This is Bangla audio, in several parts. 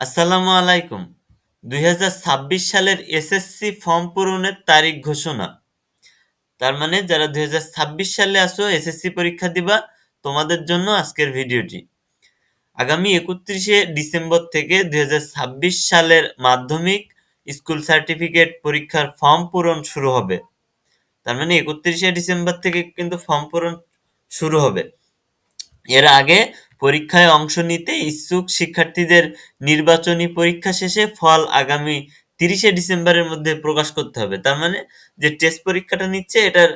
আসসালামু আলাইকুম। দুই হাজার ছাব্বিশ সালের এসএসসি ফর্ম পূরণের তারিখ ঘোষণা। তার মানে যারা দুই হাজার ছাব্বিশ সালে আসো এসএসসি পরীক্ষা দিবা, তোমাদের জন্য আজকের ভিডিওটি। আগামী একত্রিশে ডিসেম্বর থেকে দুই হাজার ছাব্বিশ সালের মাধ্যমিক স্কুল সার্টিফিকেট পরীক্ষার ফর্ম পূরণ শুরু হবে। তার মানে একত্রিশে ডিসেম্বর থেকে কিন্তু ফর্ম পূরণ শুরু হবে। এর আগে পরীক্ষায় অংশ নিতে ইচ্ছুক শিক্ষার্থীদের নির্বাচনী পরীক্ষা শেষে ফল আগামী তিরিশে ডিসেম্বরের মধ্যে প্রকাশ করতে হবে। তার মানে যে টেস্ট পরীক্ষাটা নিচ্ছে, এটার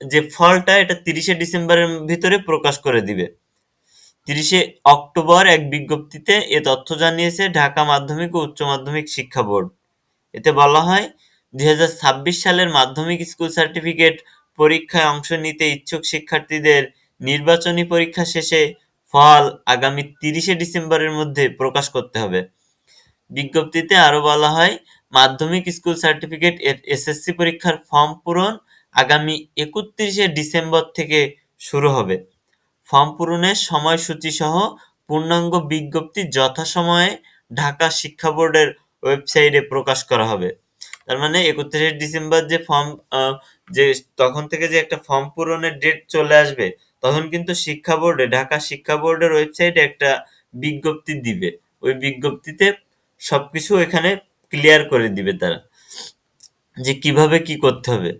যে ফলটা, এটা তিরিশে ডিসেম্বরের ভিতরে প্রকাশ করে দিবে। তিরিশে অক্টোবর এক বিজ্ঞপ্তিতে এ তথ্য জানিয়েছে ঢাকা মাধ্যমিক ও উচ্চ মাধ্যমিক শিক্ষা বোর্ড। এতে বলা হয়, দুই হাজার ছাব্বিশ সালের মাধ্যমিক স্কুল সার্টিফিকেট পরীক্ষায় অংশ নিতে ইচ্ছুক শিক্ষার্থীদের নির্বাচনী পরীক্ষা শেষে ফল আগামী তিরিশে ডিসেম্বরের মধ্যে প্রকাশ করতে হবে। বিজ্ঞপ্তিতে আরও বলা হয়, মাধ্যমিক স্কুল সার্টিফিকেট এর এসএসসি পরীক্ষার ফর্ম পূরণ আগামী একত্রিশে ডিসেম্বর থেকে শুরু হবে। ফর্ম পূরণের সময়সূচি সহ পূর্ণাঙ্গ বিজ্ঞপ্তি যথাসময়ে ঢাকা শিক্ষা বোর্ডের ওয়েবসাইটে প্রকাশ করা হবে। তার মানে একত্রিশে ডিসেম্বর যে ফর্ম যে তখন থেকে যে একটা ফর্ম পূরণের ডেট চলে আসবে তখন কিন্তু শিক্ষা বোর্ডে, ঢাকা শিক্ষা বোর্ডের ওয়েবসাইটে একটা বিজ্ঞপ্তি দিবে। ওই বিজ্ঞপ্তিতে সবকিছু এখানে ক্লিয়ার করে দিবে তারা যে কীভাবে কি করতে হবে।